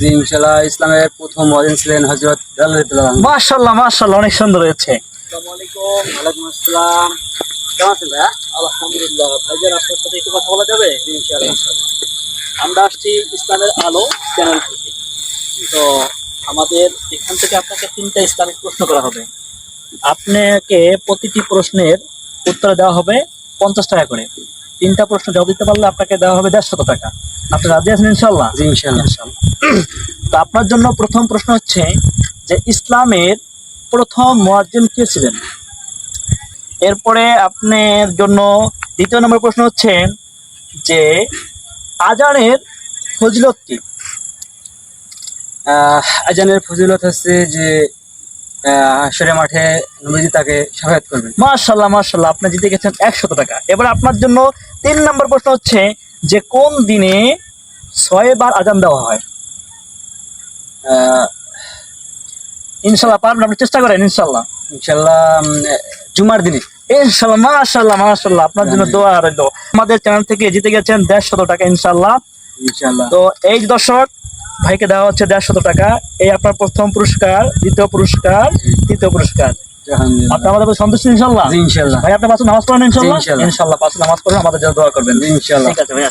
জি ইনশাল্লাহ ইসলামের প্রথম মদিন ছিলেন হজরত মাশাল্লাহ মাশাল্লাহ অনেক সুন্দর হয়েছে। ওয়ালাইকুম আসসালাম। কেমন আছেন ভাইয়া? আলহামদুলিল্লাহ ভাইজান আপনার সাথে একটু কথা বলা যাবে? ইনশাল্লাহ আমরা আসছি ইসলামের আলো চ্যানেল থেকে। তো আমাদের এখান থেকে আপনাকে তিনটা ইসলামিক প্রশ্ন করা হবে। আপনাকে প্রতিটি প্রশ্নের উত্তর দেওয়া হবে পঞ্চাশ টাকা করে। তিনটা প্রশ্ন জবাব দিতে পারলে আপনাকে দেওয়া হবে দেড়শত টাকা। আপনি রাজি আছেন ইনশাল্লাহ জি ইনশাল্লাহ ইনশাল্লাহ তো আপনার জন্য প্রথম প্রশ্ন হচ্ছে যে ইসলামের প্রথম মুয়াজ্জিন কে ছিলেন? এরপরে আপনার জন্য দ্বিতীয় নম্বর প্রশ্ন হচ্ছে যে আজানের ফজিলত কি? আহ, আজানের ফজিলত হচ্ছে যে আহ, হাসরে মাঠে নবীজি তাকে করবেন। মার্শাল্লাহ মার্শাল্লাহ আপনি জিতে গেছেন একশত টাকা। এবার আপনার জন্য তিন নম্বর প্রশ্ন হচ্ছে যে কোন দিনে ছয় বার আজান দেওয়া হয়? ইনশাল্লাহ পারবেন আপনি চেষ্টা করেন ইনশাল্লাহ ইনশাল্লাহ জুমার দিনে। ইনশাল্লাহ মাশাল্লাহ মাশাল্লাহ আপনার জন্য দোয়া রইল। আমাদের চ্যানেল থেকে জিতে গেছেন দেড়শত টাকা ইনশাল্লাহ ইনশাল্লাহ তো এই দর্শক ভাইকে দেওয়া হচ্ছে দেড়শত টাকা। এই আপনার প্রথম পুরস্কার দ্বিতীয় পুরস্কার তৃতীয় পুরস্কার। আপনি আমাদের সন্তুষ্ট ইনশাল্লাহ ইনশাল্লাহ ভাই আপনার পাশে নামাজ পড়েন ইনশাল্লাহ ইনশাল্লাহ। পাশে নামাজ পড়েন আমাদের জন্য দোয়া করবেন। ইনশাল্লাহ ঠিক আছে ভাই